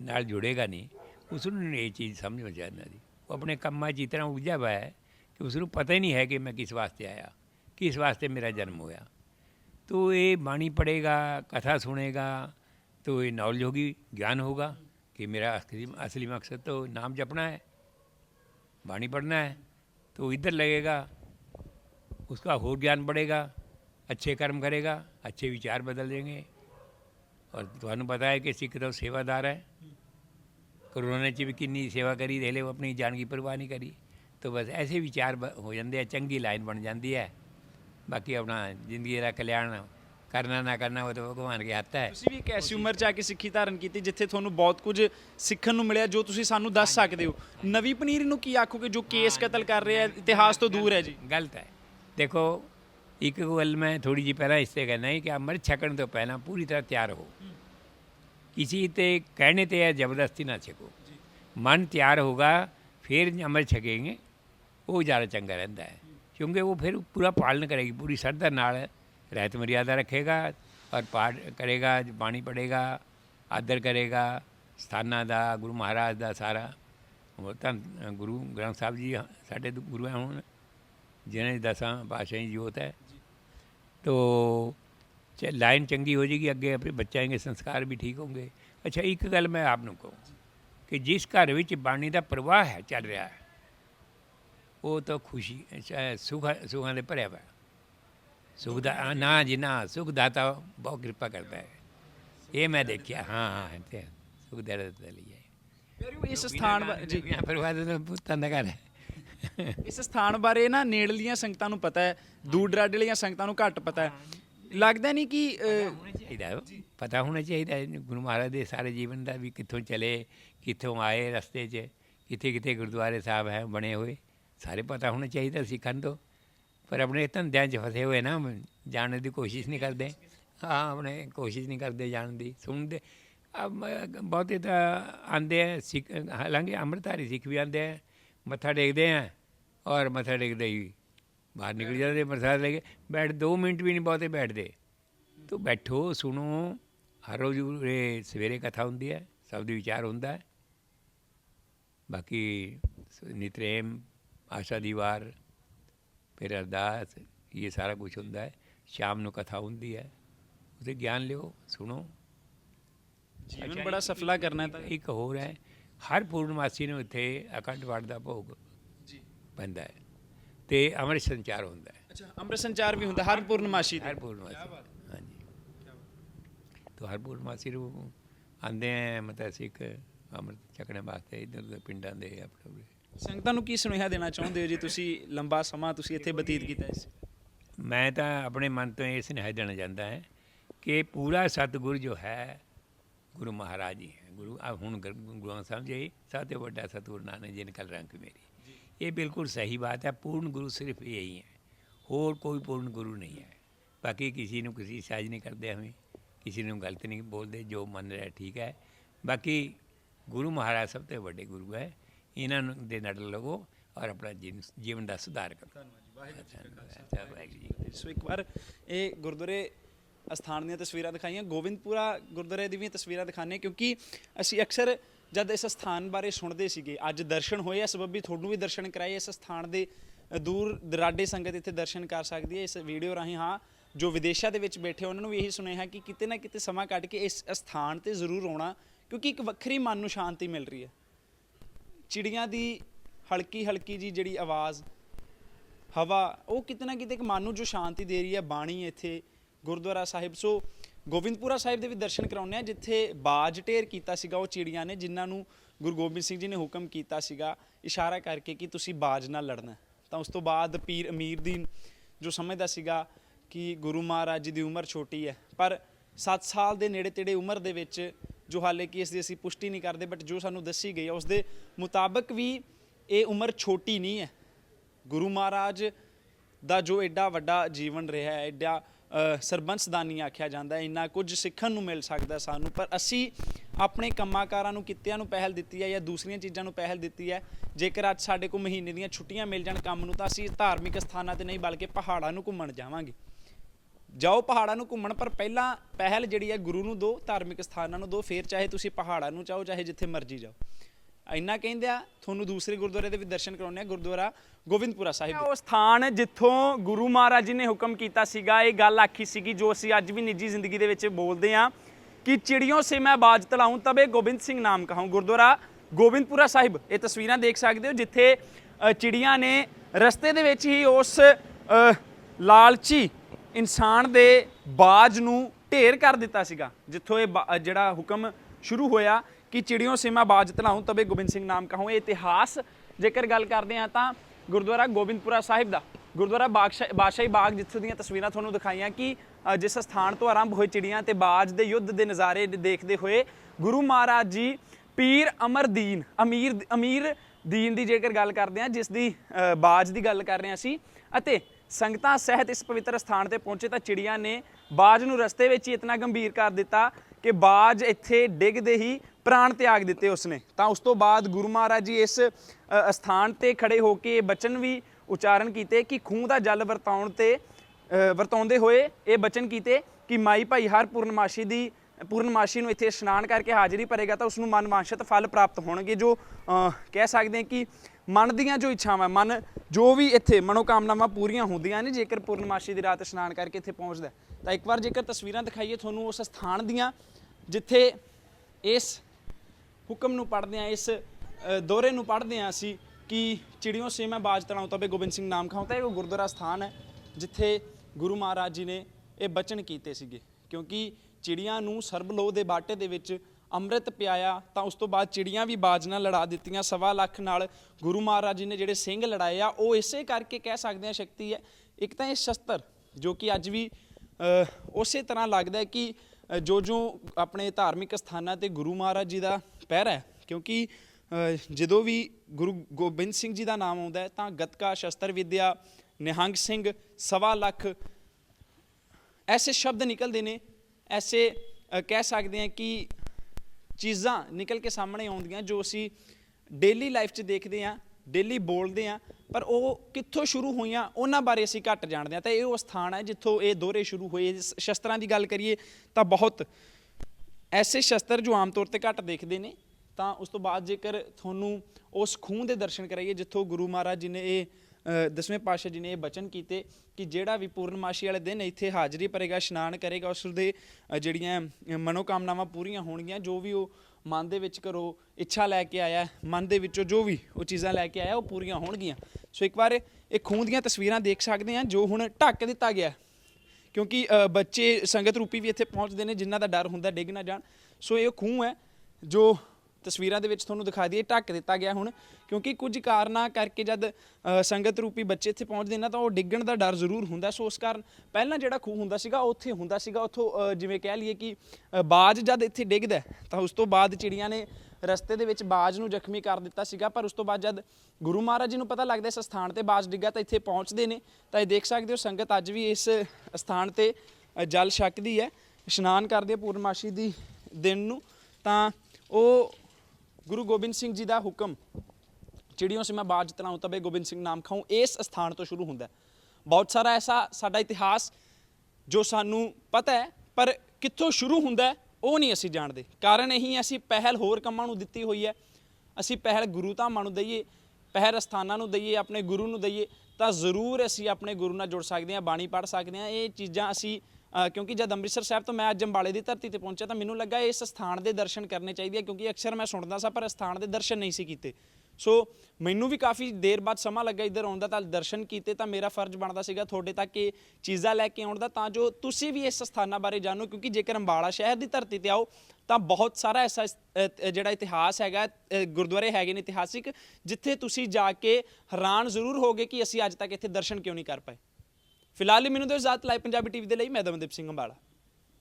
ਨਾਲ ਜੁੜੇਗਾ ਨਹੀਂ ਉਸ ਨੂੰ ਇਹ ਚੀਜ਼ ਸਮਝ ਆ ਜਾਂਦੀ। ਉਹ ਆਪਣੇ ਕੰਮਾਂ 'ਚ ਇਤਨਾ ਉਲਝਿਆ ਹੋਇਆ ਹੈ ਕਿ ਉਸ ਨੂੰ ਪਤਾ ਹੀ ਨਹੀਂ ਹੈ ਕਿ ਮੈਂ ਕਿਸ ਵਾਸਤੇ ਆਇਆ ਕਿਸ ਵਾਸਤੇ ਮੇਰਾ ਜਨਮ ਹੋਇਆ तो ये बाणी पढ़ेगा कथा सुनेगा तो ये नॉलेज होगी ज्ञान होगा कि मेरा असली असली मकसद तो नाम जपना है बाणी पढ़ना है तो इधर लगेगा उसका और ज्ञान बढ़ेगा अच्छे कर्म करेगा अच्छे विचार बदल देंगे और ਤੁਹਾਨੂੰ ਪਤਾ ਹੈ ਕਿ ਸਿੱਖ ਤਾਂ ਸੇਵਾਦਾਰ ਹੈ ਕਰੋਨਾ 'ਚ ਵੀ ਕਿੰਨੀ ਸੇਵਾ ਕਰੀ ਦੇ ਲੈ ਉਹ ਆਪਣੀ ਜਾਨ ਦੀ ਪਰਵਾਹ ਨਹੀਂ ਕਰੀ ਤਾਂ ਬਸ ਐਸੇ ਵਿਚਾਰ ਬ- ਹੋ ਜਾਂਦੇ ਆ ਚੰਗੀ ਲਾਈਨ ਬਣ ਜਾਂਦੀ ਹੈ। ਬਾਕੀ ਆਪਣਾ ਜ਼ਿੰਦਗੀ ਦਾ ਕਲਿਆਣ ਕਰਨਾ ਨਾ ਕਰਨਾ ਉਹ ਤਾਂ ਭਗਵਾਨ ਕੇ ਹੱਥ ਹੈ। ਤੁਸੀਂ ਵੀ ਇੱਕ ਐਸੀ ਉਮਰ 'ਚ ਆ ਕੇ ਸਿੱਖੀ ਧਾਰਨ ਕੀਤੀ ਜਿੱਥੇ ਤੁਹਾਨੂੰ ਬਹੁਤ ਕੁਝ ਸਿੱਖਣ ਨੂੰ ਮਿਲਿਆ ਜੋ ਤੁਸੀਂ ਸਾਨੂੰ ਦੱਸ ਸਕਦੇ ਹੋ। ਨਵੀਂ ਪਨੀਰ ਨੂੰ ਕੀ ਆਖੋਗੇ ਜੋ ਕੇਸ ਕਤਲ ਕਰ ਰਿਹਾ ਹੈ ਇਤਿਹਾਸ ਤੋਂ ਦੂਰ ਹੈ ਜੀ? ਗਲਤ ਹੈ। ਦੇਖੋ ਇੱਕ ਗੱਲ ਮੈਂ ਥੋੜੀ ਜਿਹੀ ਪਹਿਲਾਂ ਇਸ ਕਹਿਣਾ ਹੈ ਕਿ ਅੰਮ੍ਰਿਤ ਛਕਣ ਤੋਂ ਪਹਿਲਾਂ ਪੂਰੀ ਤਰ੍ਹਾਂ ਤਿਆਰ ਹੋ। ਕਿਸੇ ਤੇ ਕਹਿਣੇ ਤੇ ਜਾਂ ਜ਼ਬਰਦਸਤੀ ਨਾ ਛਕੋ। ਮਨ ਤਿਆਰ ਹੋਗਾ ਫਿਰ ਅੰਮ੍ਰਿਤ ਛਕੇਂਗੇ। ਉਹ ਜ਼ਿਆਦਾ ਚੰਗਾ ਰਹਿੰਦਾ ਹੈ ਕਿਉਂਕਿ ਉਹ ਫਿਰ ਪੂਰਾ ਪਾਲਣ ਕਰੇਗੀ ਪੂਰੀ ਸ਼ਰਧਾ ਨਾਲ ਰਹਿਤ ਮਰਿਆਦਾ ਰੱਖੇਗਾ ਔਰ ਪਾਠ ਕਰੇਗਾ ਬਾਣੀ ਪੜ੍ਹੇਗਾ ਆਦਰ ਕਰੇਗਾ ਸਥਾਨਾਂ ਦਾ ਗੁਰੂ ਮਹਾਰਾਜ ਦਾ ਸਾਰਾ। ਉਹ ਤਾਂ ਗੁਰੂ ਗ੍ਰੰਥ ਸਾਹਿਬ ਜੀ ਸਾਡੇ ਤੋਂ ਗੁਰੂ ਹੈ ਹੁਣ ਜਿਹਨਾਂ ਦਸਾਂ ਪਾਤਸ਼ਾਹੀ ਦੀ ਜੋਤ ਹੈ। तो ਚ ਲਾਈਨ ਚੰਗੀ ਹੋ ਜਾਏਗੀ ਅੱਗੇ ਆਪਣੇ ਬੱਚਿਆਂ ਦੇ ਸੰਸਕਾਰ ਵੀ ਠੀਕ ਹੋਣਗੇ। ਅੱਛਾ ਇੱਕ ਗੱਲ ਮੈਂ ਆਪ ਨੂੰ ਕਹੂੰ ਕਿ ਜਿਸ ਘਰ ਵਿੱਚ ਬਾਣੀ ਦਾ ਪ੍ਰਵਾਹ ਹੈ ਚੱਲ ਰਿਹਾ ਹੈ ਉਹ ਤਾਂ ਖੁਸ਼ੀ ਸੁਖ ਸੁਖਾਂ ਦੇ ਭਰਿਆ ਹੋਇਆ ਸੁਖ ਦਾ ਨਾ ਜੀ ਨਾ ਸੁਖ ਦਾਤਾ ਬਹੁਤ ਕਿਰਪਾ ਕਰਦਾ ਹੈ। ਇਹ ਮੈਂ ਦੇਖਿਆ ਹਾਂ ਹਾਂ ਤੇ ਸੁਖ ਦੇ ਦੇ ਲਈ ਹੈ। ਇਸ ਸਥਾਨ ਜੀ। ਜੀ ਪਰਿਵਾਰ ਦੇ ਪੁੱਤਾਂ ਦਾ ਘਰ ਹੈ। ਇਸ ਸਥਾਨ ਬਾਰੇ ਨਾ ਨੇੜਲੀਆਂ ਸੰਗਤਾਂ ਨੂੰ ਪਤਾ ਹੈ ਦੂਰ ਦਰਾਡੇ ਵਾਲੀਆਂ ਸੰਗਤਾਂ ਨੂੰ ਘੱਟ ਪਤਾ ਹੈ। ਲੱਗਦਾ ਨਹੀਂ ਕਿ ਚਾਹੀਦਾ। ਪਤਾ ਹੋਣਾ ਚਾਹੀਦਾ ਗੁਰੂ ਮਹਾਰਾਜ ਦੇ ਸਾਰੇ ਜੀਵਨ ਦਾ ਵੀ ਕਿੱਥੋਂ ਚਲੇ ਕਿੱਥੋਂ ਆਏ ਰਸਤੇ 'ਚ ਕਿੱਥੇ ਕਿੱਥੇ ਗੁਰਦੁਆਰੇ ਸਾਹਿਬ ਹੈ ਬਣੇ ਹੋਏ। ਸਾਰੇ ਪਤਾ ਹੋਣਾ ਚਾਹੀਦਾ ਸਿੱਖਣ ਤੋਂ। ਪਰ ਆਪਣੇ ਧੰਦਿਆਂ 'ਚ ਫਸੇ ਹੋਏ ਨਾ, ਜਾਣਨ ਦੀ ਕੋਸ਼ਿਸ਼ ਨਹੀਂ ਕਰਦੇ। ਹਾਂ, ਆਪਣੇ ਕੋਸ਼ਿਸ਼ ਨਹੀਂ ਕਰਦੇ ਜਾਣਨ ਦੀ। ਸੁਣਦੇ ਬਹੁਤੇ ਤਾਂ ਆਂਦੇ ਆ, ਸਿੱਖ, ਹਾਲਾਂਕਿ ਅੰਮ੍ਰਿਤਧਾਰੀ ਸਿੱਖ ਵੀ ਆਂਦੇ ਆ, ਮੱਥਾ ਟੇਕਦੇ ਆ ਔਰ ਮੱਥਾ ਟੇਕਦੇ ਹੀ। ਬਾਹਰ ਨਿਕਲ ਜਾਂਦੇ, ਪ੍ਰਸਾਦ ਲੈ ਕੇ, ਬੈਠ 2 ਮਿੰਟ ਵੀ ਨਹੀਂ ਬਹੁਤੇ ਬੈਠਦੇ। ਤੋ ਬੈਠੋ, ਸੁਣੋ। ਹਰ ਰੋਜ਼ ਸਵੇਰੇ ਕਥਾ ਹੁੰਦੀ ਹੈ, ਸਭ ਦੇ ਵਿਚਾਰ ਹੁੰਦਾ ਹੈ। ਬਾਕੀ ਨਿਤਰੇਮ ਆਸ਼ਾ ਦੀ ਵਾਰ ਫਿਰ ਅਰਦਾਸ ਇਹ ਸਾਰਾ ਕੁਝ ਹੁੰਦਾ ਹੈ ਸ਼ਾਮ ਨੂੰ ਕਥਾ ਹੁੰਦੀ ਹੈ ਉਹਦੇ ਗਿਆਨ ਲਿਓ ਸੁਣੋ ਜੀਵਨ ਬੜਾ ਸਫਲਾ ਕਰਨਾ ਤਾਂ ਇੱਕ ਹੋਰ ਹੈ ਹਰ ਪੂਰਨਮਾਸੀ ਨੂੰ ਇੱਥੇ ਅਖੰਡ ਪਾਠ ਦਾ ਭੋਗ ਜੀ ਪੈਂਦਾ ਹੈ ਤੇ ਅੰਮ੍ਰਿਤ ਸੰਚਾਰ ਹੁੰਦਾ ਹੈ ਅੱਛਾ ਅੰਮ੍ਰਿਤ ਸੰਚਾਰ ਵੀ ਹੁੰਦਾ ਹਰ ਪੂਰਨਮਾਸੀ ਤੇ ਹਰ ਪੂਰਨਮਾਸੀ ਹਾਂਜੀ ਤੋ ਹਰ ਪੂਰਨਮਾਸੀ ਨੂੰ ਆਂਦੇ ਮਤਲਬ ਸਿੱਖ ਅੰਮ੍ਰਿਤ ਚੱਕਣ ਵਾਸਤੇ ਇੱਧਰ ਦੇ ਪਿੰਡਾਂ ਦੇ ਆਪਣੇ ਸੰਗਤਾਂ ਨੂੰ ਕੀ ਸੁਨੇਹਾ ਦੇਣਾ ਚਾਹੁੰਦੇ ਹੋ ਜੀ? ਤੁਸੀਂ ਲੰਬਾ ਸਮਾਂ ਤੁਸੀਂ ਇੱਥੇ ਬਤੀਤ ਕੀਤਾ ਇਸ ਮੈਂ ਤਾਂ ਆਪਣੇ ਮਨ ਤੋਂ ਇਹ ਸੁਨੇਹਾ ਦੇਣਾ ਚਾਹੁੰਦਾ ਹੈ ਕਿ ਪੂਰਾ ਸਤਿਗੁਰ ਜੋ ਹੈ ਗੁਰੂ ਮਹਾਰਾਜ ਜੀ ਹੈ। ਗੁਰੂ ਆ ਹੁਣ ਗੁਰ- ਸਾਹਿਬ ਜੀ ਸਭ ਤੋਂ ਵੱਡਾ ਸਤਿਗੁਰ ਨਾਨਕ ਜੀ ਨੇ ਕਲ ਰੰਗ ਮੇਰੀ। ਇਹ ਬਿਲਕੁਲ ਸਹੀ ਬਾਤ ਹੈ ਪੂਰਨ ਗੁਰੂ ਸਿਰਫ ਇਹ ਹੀ ਹੈ। ਹੋਰ ਕੋਈ ਪੂਰਨ ਗੁਰੂ ਨਹੀਂ ਹੈ। ਬਾਕੀ ਕਿਸੇ ਨੂੰ ਕਿਸੇ ਸਾਜ ਨਹੀਂ ਕਰਦੇ ਹਮੇ ਕਿਸੇ ਨੂੰ ਗਲਤ ਨਹੀਂ ਬੋਲਦੇ ਜੋ ਮੰਨ ਰਿਹਾ ਠੀਕ ਹੈ। ਬਾਕੀ ਗੁਰੂ ਮਹਾਰਾਜ ਸਭ ਤੋਂ ਵੱਡੇ ਗੁਰੂ ਹੈ। ਇਹਨਾਂ ਨੂੰ ਦੇ ਨਾਲ ਲੱਗੋ ਔਰ ਆਪਣਾ ਜੀਵਨ- ਦਾ ਸੁਧਾਰ ਕਰੋ। ਧੰਨਵਾਦ ਜੀ ਸੋ ਇੱਕ ਵਾਰ ਇਹ ਗੁਰਦੁਆਰੇ ਅਸਥਾਨ ਦੀਆਂ ਤਸਵੀਰਾਂ ਦਿਖਾਈਆਂ। ਗੋਬਿੰਦਪੁਰਾ ਗੁਰਦੁਆਰੇ ਦੀ ਵੀ ਤਸਵੀਰਾਂ ਦਿਖਾਣੇ ਕਿਉਂਕਿ ਅਸੀਂ ਅਕਸਰ ਜਦ ਇਸ ਸਥਾਨ ਬਾਰੇ ਸੁਣਦੇ ਸੀਗੇ ਅੱਜ ਦਰਸ਼ਨ ਹੋਏ ਆ ਸਬੱਬੀ ਤੁਹਾਨੂੰ ਵੀ ਦਰਸ਼ਨ ਕਰਾਏ। ਇਸ ਸਥਾਨ ਦੇ ਦੂਰ ਦਰਾਡੇ ਸੰਗਤ ਇੱਥੇ ਦਰਸ਼ਨ ਕਰ ਸਕਦੀ ਹੈ। ਇਸ ਵੀਡੀਓ ਰਾਹੀਂ ਹਾਂ ਜੋ ਵਿਦੇਸ਼ਾਂ ਦੇ ਵਿੱਚ ਬੈਠੇ ਉਹਨਾਂ ਨੂੰ ਵੀ ਇਹੀ ਸੁਨੇਹਾ ਕਿ ਕਿਤੇ ਨਾ ਕਿਤੇ ਸਮਾਂ ਕੱਢ ਕੇ ਇਸ ਸਥਾਨ ਤੇ ਜ਼ਰੂਰ ਆਉਣਾ ਕਿਉਂਕਿ ਇੱਕ ਵੱਖਰੀ ਮਨ ਨੂੰ ਸ਼ਾਂਤੀ ਮਿਲ ਰਹੀ ਹੈ। ਚਿੜੀਆਂ ਦੀ ਹਲਕੀ ਹਲਕੀ ਜੀ ਜਿਹੜੀ ਆਵਾਜ਼, ਹਵਾ, ਉਹ ਕਿਤੇ ਨਾ ਕਿਤੇ ਇੱਕ ਮਨ ਨੂੰ ਜੋ ਸ਼ਾਂਤੀ ਦੇ ਰਹੀ ਹੈ, ਬਾਣੀ ਇੱਥੇ ਗੁਰਦੁਆਰਾ ਸਾਹਿਬ। ਸੋ ਗੋਬਿੰਦਪੁਰਾ ਸਾਹਿਬ ਦੇ ਵੀ ਦਰਸ਼ਨ ਕਰਾਉਂਦੇ ਆ ਜਿੱਥੇ ਬਾਜ ਢੇਰ ਕੀਤਾ ਸੀਗਾ ਉਹ ਚਿੜੀਆਂ ਨੇ, ਜਿਨ੍ਹਾਂ ਨੂੰ ਗੁਰੂ ਗੋਬਿੰਦ ਸਿੰਘ ਜੀ ਨੇ ਹੁਕਮ ਕੀਤਾ ਸੀਗਾ ਇਸ਼ਾਰਾ ਕਰਕੇ ਕਿ ਤੁਸੀਂ ਬਾਜ ਨਾਲ ਲੜਨਾ ਤਾਂ ਉਸ ਤੋਂ ਬਾਅਦ ਪੀਰ ਅਮੀਰਦੀਨ ਜੋ ਸਮਝਦਾ ਸੀਗਾ ਕਿ ਗੁਰੂ ਮਹਾਰਾਜ ਜੀ ਦੀ ਉਮਰ ਛੋਟੀ ਹੈ, ਪਰ 7 ਸਾਲ ਦੇ ਨੇੜੇ ਤੇੜੇ ਉਮਰ ਦੇ ਵਿੱਚ ਜੋ ਹਾਲੇ ਕਿ ਇਸ ਦੀ ਅਸੀਂ ਪੁਸ਼ਟੀ ਨਹੀਂ ਕਰਦੇ ਬਟ ਜੋ ਸਾਨੂੰ ਦੱਸੀ ਗਈ ਹੈ ਉਸ ਦੇ ਮੁਤਾਬਕ ਵੀ ਇਹ ਉਮਰ ਛੋਟੀ ਨਹੀਂ ਹੈ। ਗੁਰੂ ਮਹਾਰਾਜ ਦਾ ਜੋ ਐਡਾ ਵੱਡਾ ਜੀਵਨ ਰਿਹਾ ਹੈ ਐਡਾ ਸਰਬੰਸਦਾਨੀ ਆਖਿਆ ਜਾਂਦਾ ਹੈ, ਇੰਨਾ ਕੁਝ ਸਿੱਖਣ ਨੂੰ ਮਿਲ ਸਕਦਾ ਸਾਨੂੰ, ਪਰ ਅਸੀਂ ਆਪਣੇ ਕੰਮਾਕਾਰਾਂ ਨੂੰ, ਕਿੱਤਿਆਂ ਨੂੰ ਪਹਿਲ ਦਿੱਤੀ ਹੈ ਜਾਂ ਦੂਸਰੀਆਂ ਚੀਜ਼ਾਂ ਨੂੰ ਪਹਿਲ ਦਿੱਤੀ ਹੈ, ਜੇਕਰ ਅੱਜ ਸਾਡੇ ਕੋਲ ਮਹੀਨੇ ਦੀਆਂ ਛੁੱਟੀਆਂ ਮਿਲ ਜਾਣ ਕੰਮ ਨੂੰ, ਤਾਂ ਅਸੀਂ ਧਾਰਮਿਕ ਸਥਾਨਾਂ ਤੇ ਨਹੀਂ, ਬਲਕਿ ਪਹਾੜਾਂ ਨੂੰ ਘੁੰਮਣ ਜਾਵਾਂਗੇ। ਜਾਓ ਪਹਾੜਾਂ ਨੂੰ ਘੁੰਮਣ, ਪਰ ਪਹਿਲਾਂ ਪਹਿਲ ਜਿਹੜੀ ਹੈ ਗੁਰੂ ਨੂੰ ਦੋ ਧਾਰਮਿਕ ਸਥਾਨਾਂ ਨੂੰ ਦੋ ਫਿਰ ਚਾਹੇ ਤੁਸੀਂ ਪਹਾੜਾਂ ਨੂੰ ਚਾਹੋ ਚਾਹੇ ਜਿੱਥੇ ਮਰਜ਼ੀ ਜਾਓ। ਇੰਨਾ ਕਹਿੰਦੇ ਆ, ਤੁਹਾਨੂੰ ਦੂਸਰੇ ਗੁਰਦੁਆਰੇ ਦੇ ਵੀ ਦਰਸ਼ਨ ਕਰਾਉਣੇ ਆ, ਗੁਰਦੁਆਰਾ ਗੋਬਿੰਦਪੁਰਾ ਸਾਹਿਬ ਉਹ ਸਥਾਨ ਜਿੱਥੋਂ ਗੁਰੂ ਮਹਾਰਾਜ ਜੀ ਨੇ ਹੁਕਮ ਕੀਤਾ ਸੀਗਾ, ਇਹ ਗੱਲ ਆਖੀ ਸੀਗੀ, ਜੋ ਅਸੀਂ ਅੱਜ ਵੀ ਨਿੱਜੀ ਜ਼ਿੰਦਗੀ ਦੇ ਵਿੱਚ ਬੋਲਦੇ ਆ ਕਿ ਚਿੜੀਆਂ ਸੇ ਮੈਂ ਬਾਜ ਤਲਾਉਂ ਤਬੇ ਗੋਬਿੰਦ ਸਿੰਘ ਨਾਮ ਕਹਾਉਂ ਗੁਰਦੁਆਰਾ ਗੋਬਿੰਦਪੁਰਾ ਸਾਹਿਬ, ਇਹ ਤਸਵੀਰਾਂ ਦੇਖ ਸਕਦੇ ਹੋ, ਜਿੱਥੇ ਚਿੜੀਆਂ ਨੇ ਰਸਤੇ ਦੇ ਵਿੱਚ ਹੀ ਉਸ ਲਾਲਚੀ ਇਨਸਾਨ ਦੇ ਬਾਜ ਨੂੰ ਢੇਰ ਕਰ ਦਿੱਤਾ ਸੀਗਾ, ਜਿੱਥੋਂ ਇਹ ਬਾ- ਜਿਹੜਾ ਹੁਕਮ ਸ਼ੁਰੂ ਹੋਇਆ ਕਿ ਚਿੜੀਆਂ ਸੇ ਬਾਜ ਤਲਾਉਂ ਤਬੇ ਗੋਬਿੰਦ ਸਿੰਘ ਨਾਮ ਕਹਾਉਂ ਇਹ ਇਤਿਹਾਸ। ਜੇਕਰ ਗੱਲ ਕਰਦੇ ਹਾਂ ਤਾਂ ਗੁਰਦੁਆਰਾ ਗੋਬਿੰਦਪੁਰਾ ਸਾਹਿਬ ਦਾ, ਗੁਰਦੁਆਰਾ ਬਾਦਸ਼ਾਹ ਬਾਦਸ਼ਾਹੀ ਬਾਗ, ਜਿੱਥੋਂ ਦੀਆਂ ਤਸਵੀਰਾਂ ਤੁਹਾਨੂੰ ਦਿਖਾਈਆਂ ਕਿ ਜਿਸ ਸਥਾਨ ਤੋਂ ਆਰੰਭ ਹੋਏ ਚਿੜੀਆਂ ਤੇ ਬਾਜ ਦੇ ਯੁੱਧ ਦੇ ਨਜ਼ਾਰੇ ਦੇਖਦੇ ਹੋਏ ਗੁਰੂ ਮਹਾਰਾਜ ਜੀ ਪੀਰ ਅਮਰਦੀਨ, ਅਮੀਰ ਅਮੀਰ ਦੀਨ ਦੀ ਜੇਕਰ ਗੱਲ ਕਰਦੇ ਹਾਂ, ਜਿਸ ਦੀ ਬਾਜ ਦੀ ਗੱਲ ਕਰ ਰਹੇ ਹਾਂ ਅਸੀਂ, ਅਤੇ ਸੰਗਤਾਂ ਸਹਿਤ ਇਸ ਪਵਿੱਤਰ ਸਥਾਨ ਤੇ ਪਹੁੰਚੇ ਤਾਂ ਚਿੜੀਆਂ ਨੇ ਬਾਜ ਨੂੰ ਰਸਤੇ ਵਿੱਚ ਹੀ ਇਤਨਾ ਗੰਭੀਰ ਕਰ ਦਿੱਤਾ ਕਿ ਬਾਜ ਇੱਥੇ ਡਿੱਗਦੇ ਹੀ ਪ੍ਰਾਣ ਤਿਆਗ ਦਿੱਤੇ ਉਸਨੇ। ਤਾਂ ਉਸ ਤੋਂ ਬਾਅਦ ਗੁਰੂ ਮਹਾਰਾਜ ਜੀ ਇਸ ਅ, ਸਥਾਨ ਤੇ ਖੜੇ ਹੋ ਕੇ ਇਹ ਬਚਨ ਵੀ ਉਚਾਰਨ ਕੀਤੇ ਕਿ ਖੂਹ ਦਾ ਜਲ ਵਰਤਾਉਣ ਤੇ ਵਰਤਾਉਂਦੇ ਹੋਏ ਇਹ ਬਚਨ ਕੀਤੇ ਕਿ ਮਾਈ ਭਾਈ ਹਰ ਪੂਰਨਮਾਸ਼ੀ ਦੀ ਪੂਰਨਮਾਸ਼ੀ ਨੂੰ ਇੱਥੇ ਇਸ਼ਨਾਨ ਕਰਕੇ ਹਾਜ਼ਰੀ ਭਰੇਗਾ ਤਾਂ ਉਸ ਨੂੰ ਮਨ ਫਲ ਪ੍ਰਾਪਤ ਹੋਣਗੇ ਜੋ ਕਹਿ ਸਕਦੇ ਹਾਂ ਕਿ ਮਨ ਦੀਆਂ ਜੋ ਇੱਛਾਵਾਂ ਮਨ ਜੋ ਵੀ ਇੱਥੇ ਮਨੋਕਾਮਨਾਵਾਂ ਪੂਰੀਆਂ ਹੁੰਦੀਆਂ ਨੇ ਜੇਕਰ ਪੂਰਨਮਾਸ਼ੀ ਦੀ ਰਾਤ ਇਸ਼ਨਾਨ ਕਰਕੇ ਇੱਥੇ ਪਹੁੰਚਦਾ ਤਾਂ ਇੱਕ ਵਾਰ ਜੇਕਰ ਤਸਵੀਰਾਂ ਦਿਖਾਈਏ ਤੁਹਾਨੂੰ ਉਸ ਸਥਾਨ ਦੀਆਂ ਜਿੱਥੇ ਇਸ ਹੁਕਮ ਨੂੰ ਪੜ੍ਹਦੇ ਆ ਇਸ ਅ, ਨੂੰ ਪੜ੍ਹਦੇ ਆ ਅਸੀਂ ਕਿ ਚਿੜੀਆਂ ਸੇ ਮੈਂ ਬਾਜ ਤਣਾਉ ਤਬੇ ਗੋਬਿੰਦ ਸਿੰਘ ਨਾਮ ਖਾਉ ਤਾਂ ਇਹ ਉਹ ਗੁਰਦੁਆਰਾ ਸਥਾਨ ਹੈ ਜਿੱਥੇ ਗੁਰੂ ਮਹਾਰਾਜ ਜੀ ਨੇ ਇਹ ਬਚਨ ਕੀਤੇ ਸੀਗੇ ਕਿਉਂਕਿ ਚਿੜੀਆਂ ਨੂੰ ਸਰਬਲੋ ਦੇ ਬਾਟੇ ਦੇ ਵਿੱਚ ਅੰਮ੍ਰਿਤ ਪਿਆਇਆ, ਤਾਂ ਉਸ ਤੋਂ ਬਾਅਦ ਚਿੜੀਆਂ ਵੀ ਬਾਜ ਨਾਲ ਲੜਾ ਦਿੱਤੀਆਂ। ਸਵਾ ਲੱਖ ਨਾਲ ਗੁਰੂ ਮਹਾਰਾਜ ਜੀ ਨੇ ਜਿਹੜੇ ਸਿੰਘ ਲੜਾਏ ਆ, ਉਹ ਇਸੇ ਕਰਕੇ ਕਹਿ ਸਕਦੇ ਆ ਸ਼ਕਤੀ ਹੈ। ਇੱਕ ਤਾਂ ਇਹ ਸ਼ਸਤਰ, ਜੋ ਕਿ ਅੱਜ ਵੀ ਉਸੇ ਤਰ੍ਹਾਂ ਲੱਗਦਾ ਹੈ ਕਿ ਜੋ ਜੋ ਆਪਣੇ ਧਾਰਮਿਕ ਸਥਾਨਾਂ ਤੇ ਗੁਰੂ ਮਹਾਰਾਜ ਜੀ ਦਾ ਪਹਿਰਾ ਹੈ, ਕਿਉਂਕਿ ਜਦੋਂ ਵੀ ਗੁਰੂ ਗੋਬਿੰਦ ਸਿੰਘ ਜੀ ਦਾ ਨਾਮ ਆਉਂਦਾ ਹੈ, ਤਾਂ ਗਤਕਾ, ਸ਼ਸਤਰ ਵਿਦਿਆ, ਨਿਹੰਗ ਸਿੰਘ, ਸਵਾ ਲੱਖ, ਐਸੇ ਸ਼ਬਦ ਨਿਕਲਦੇ ਨੇ ਐਸੇ ਕਹਿ ਸਕਦੇ ਹਾਂ ਕਿ ਚੀਜ਼ਾਂ ਨਿਕਲ ਕੇ ਸਾਹਮਣੇ ਆਉਂਦੀਆਂ ਜੋ ਅਸੀਂ ਡੇਲੀ ਲਾਈਫ 'ਚ ਦੇਖਦੇ ਹਾਂ ਡੇਲੀ ਬੋਲਦੇ ਹਾਂ, ਪਰ ਉਹ ਕਿੱਥੋਂ ਸ਼ੁਰੂ ਹੋਈਆਂ ਉਹਨਾਂ ਬਾਰੇ ਅਸੀਂ ਘੱਟ ਜਾਣਦੇ ਹਾਂ। ਤਾਂ ਇਹ ਉਹ ਸਥਾਨ ਹੈ ਜਿੱਥੋਂ ਇਹ ਦੋਹਰੇ ਸ਼ੁਰੂ ਹੋਏ। ਸ਼ਸਤਰਾਂ ਦੀ ਗੱਲ ਕਰੀਏ ਤਾਂ ਬਹੁਤ ਐਸੇ ਸ਼ਸਤਰ ਜੋ ਆਮ ਤੌਰ ਤੇ ਘੱਟ ਦੇਖਦੇ ਨੇ। ਤਾਂ ਉਸ ਤੋਂ ਬਾਅਦ ਜੇਕਰ ਤੁਹਾਨੂੰ ਉਸ ਖੂਹ ਦੇ ਦਰਸ਼ਨ ਕਰਾਈਏ, ਜਿੱਥੋਂ ਗੁਰੂ ਮਹਾਰਾਜ ਜੀ ਨੇ ਇਹ ਦਸਵੇਂ ਪਾਤਸ਼ਾਹ ਜੀ ਨੇ ਇਹ ਬਚਨ ਕੀਤੇ ਕਿ ਜਿਹੜਾ ਵੀ ਪੂਰਨਮਾਸ਼ੀ ਵਾਲੇ ਦਿਨ ਇੱਥੇ ਹਾਜ਼ਰੀ ਭਰੇਗਾ, ਇਸ਼ਨਾਨ ਕਰੇਗਾ, ਉਸ ਦੇ ਜਿਹੜੀਆਂ ਮਨੋਕਾਮਨਾਵਾਂ ਪੂਰੀਆਂ ਹੋਣਗੀਆਂ, ਜੋ ਵੀ ਉਹ ਮਨ ਦੇ ਵਿੱਚ ਕਰੋ ਇੱਛਾ ਲੈ ਕੇ ਆਇਆ, ਮਨ ਦੇ ਵਿੱਚੋਂ ਜੋ ਵੀ ਉਹ ਚੀਜ਼ਾਂ ਲੈ ਕੇ ਆਇਆ, ਉਹ ਪੂਰੀਆਂ ਹੋਣਗੀਆਂ। ਸੋ ਇੱਕ ਵਾਰ ਇਹ ਖੂਹ ਦੀਆਂ ਤਸਵੀਰਾਂ ਦੇਖ ਸਕਦੇ ਹਾਂ, ਜੋ ਹੁਣ ਢੱਕ ਦਿੱਤਾ ਗਿਆ। ਕਿਉਂਕਿ ਬੱਚੇ ਸੰਗਤ ਰੂਪੀ ਵੀ ਇੱਥੇ ਪਹੁੰਚਦੇ ਨੇ, ਜਿਨ੍ਹਾਂ ਦਾ ਡਰ ਹੁੰਦਾ ਡਿੱਗ ਨਾ ਜਾਣ। ਸੋ ਇਹ ਖੂਹ ਹੈ, ਜੋ ਤਸਵੀਰਾਂ ਦੇ ਵਿੱਚ ਤੁਹਾਨੂੰ ਦਿਖਾ ਦਈਏ ਢੱਕ ਦਿੱਤਾ ਗਿਆ ਹੁਣ। ਕਿਉਂਕਿ ਕੁਝ ਕਾਰਨਾਂ ਕਰਕੇ ਜਦ ਅ, ਸੰਗਤ ਰੂਪੀ ਬੱਚੇ ਇੱਥੇ ਪਹੁੰਚਦੇ ਨਾ ਤਾਂ ਉਹ ਡਿੱਗਣ ਦਾ ਡਰ ਜ਼ਰੂਰ ਹੁੰਦਾ। ਸੋ ਉਸ ਕਾਰਨ ਪਹਿਲਾਂ ਜਿਹੜਾ ਖੂਹ ਹੁੰਦਾ ਸੀਗਾ ਉਹ ਉੱਥੇ ਹੁੰਦਾ ਸੀਗਾ। ਉੱਥੋਂ ਅ, ਜਿਵੇਂ ਕਹਿ ਲਈਏ ਕਿ ਅ, ਬਾਜ ਜਦ ਇੱਥੇ ਡਿੱਗਦਾ ਹੈ, ਤਾਂ ਉਸ ਤੋਂ ਬਾਅਦ ਚਿੜੀਆਂ ਨੇ ਰਸਤੇ ਦੇ ਵਿੱਚ ਬਾਜ ਨੂੰ ਜ਼ਖਮੀ ਕਰ ਦਿੱਤਾ ਸੀਗਾ। ਪਰ ਉਸ ਤੋਂ ਬਾਅਦ ਜਦ ਗੁਰੂ ਮਹਾਰਾਜ ਜੀ ਨੂੰ ਪਤਾ ਲੱਗਦਾ ਇਸ ਸਥਾਨ ਤੇ ਬਾਜ ਡਿੱਗਾ ਤਾਂ ਇੱਥੇ ਪਹੁੰਚਦੇ ਨੇ। ਤਾਂ ਇਹ ਦੇਖ ਸਕਦੇ ਹੋ ਸੰਗਤ ਅੱਜ ਵੀ ਇਸ ਸਥਾਨ ਤੇ ਅ, ਜਲ ਛਕਦੀ ਹੈ। ਇਸ਼ਨਾਨ ਕਰਦੇ ਹੈ ਪੂਰਨਮਾਸ਼ੀ ਦੀ ਦਿਨ ਨੂੰ। ਤਾਂ ਉਹ ਗੁਰੂ ਗੋਬਿੰਦ ਸਿੰਘ ਜੀ ਦਾ ਹੁਕਮ ਚਿੜੀਆਂ ਸੇ ਮੈਂ ਬਾਜ ਤਲਾਉਂ ਤਬੇ ਗੋਬਿੰਦ ਸਿੰਘ ਨਾਮ ਖਾਉਂ ਇਸ ਸਥਾਨ ਤੋਂ ਸ਼ੁਰੂ ਹੁੰਦਾ ਬਹੁਤ ਸਾਰਾ ਐਸਾ ਸਾਡਾ ਇਤਿਹਾਸ ਜੋ ਸਾਨੂੰ ਪਤਾ ਹੈ, ਪਰ ਕਿੱਥੋਂ ਸ਼ੁਰੂ ਹੁੰਦਾ ਉਹ ਨਹੀਂ ਅਸੀਂ ਜਾਣਦੇ। ਕਾਰਨ ਇਹੀ ਅਸੀਂ ਪਹਿਲ ਹੋਰ ਕੰਮਾਂ ਨੂੰ ਦਿੱਤੀ ਹੋਈ ਹੈ। ਅਸੀਂ ਪਹਿਲ ਗੁਰੂ ਧਾਮਾਂ ਨੂੰ ਦਈਏ, ਪਹਿਲ ਅਸਥਾਨਾਂ ਨੂੰ ਦਈਏ, ਆਪਣੇ ਗੁਰੂ ਨੂੰ ਦਈਏ, ਤਾਂ ਜ਼ਰੂਰ ਅਸੀਂ ਆਪਣੇ ਗੁਰੂ ਨਾਲ ਜੁੜ ਸਕਦੇ ਹਾਂ, ਬਾਣੀ ਪੜ੍ਹ ਸਕਦੇ ਹਾਂ। ਇਹ ਚੀਜ਼ਾਂ ਅਸੀਂ ਕਿਉਂਕਿ ਜਦ ਅੰਮ੍ਰਿਤਸਰ ਸਾਹਿਬ ਤੋਂ ਮੈਂ ਅੱਜ ਅੰਬਾਲੇ ਦੀ ਧਰਤੀ ਤੇ ਪਹੁੰਚਿਆ, ਤਾਂ ਮੈਨੂੰ ਲੱਗਾ ਇਸ ਸਥਾਨ ਦੇ ਦਰਸ਼ਨ ਕਰਨੇ ਚਾਹੀਦੇ ਆ, ਕਿਉਂਕਿ ਅਕਸਰ ਮੈਂ ਸੁਣਦਾ ਸਾਂ, ਪਰ ਸਥਾਨ ਦੇ ਦਰਸ਼ਨ ਨਹੀਂ ਸੀ ਕੀਤੇ। ਸੋ ਮੈਨੂੰ ਵੀ ਕਾਫੀ ਦੇਰ ਬਾਅਦ ਸਮਾਂ ਲੱਗਾ ਇੱਧਰ ਆਉਣ ਦਾ, ਤਾਂ ਦਰਸ਼ਨ ਕੀਤੇ ਤਾਂ ਮੇਰਾ ਫਰਜ਼ ਬਣਦਾ ਸੀਗਾ ਤੁਹਾਡੇ ਤੱਕ ਇਹ ਚੀਜ਼ਾਂ ਲੈ ਕੇ ਆਉਣ ਦਾ, ਤਾਂ ਜੋ ਤੁਸੀਂ ਵੀ ਇਸ ਸਥਾਨਾਂ ਬਾਰੇ ਜਾਣੋ, ਕਿਉਂਕਿ ਜੇਕਰ ਅੰਬਾਲਾ ਸ਼ਹਿਰ ਦੀ ਧਰਤੀ ਤੇ ਆਓ, ਤਾਂ ਬਹੁਤ ਸਾਰਾ ਐਸਾ ਜਿਹੜਾ ਇਤਿਹਾਸ ਹੈਗਾ ਗੁਰਦੁਆਰੇ ਹੈਗੇ ਨੇ ਇਤਿਹਾਸਿਕ, ਜਿੱਥੇ ਤੁਸੀਂ ਜਾ ਕੇ ਹੈਰਾਨ ਜ਼ਰੂਰ ਹੋਗੇ ਕਿ ਅਸੀਂ ਅੱਜ ਤੱਕ ਇੱਥੇ ਦਰਸ਼ਨ ਕਿਉਂ ਨਹੀਂ ਕਰ ਪਾਏ। ਫਿਲਹਾਲ ਲਈ ਮੈਨੂੰ ਦਿਓ ਇਜਾਜ਼ਤ ਲਾਈਵ ਪੰਜਾਬੀ ਟੀਵੀ ਦੇ ਲਈ, ਮੈਂ ਦਮਨਦੀਪ ਸਿੰਘ ਅੰਬਾਲਾ।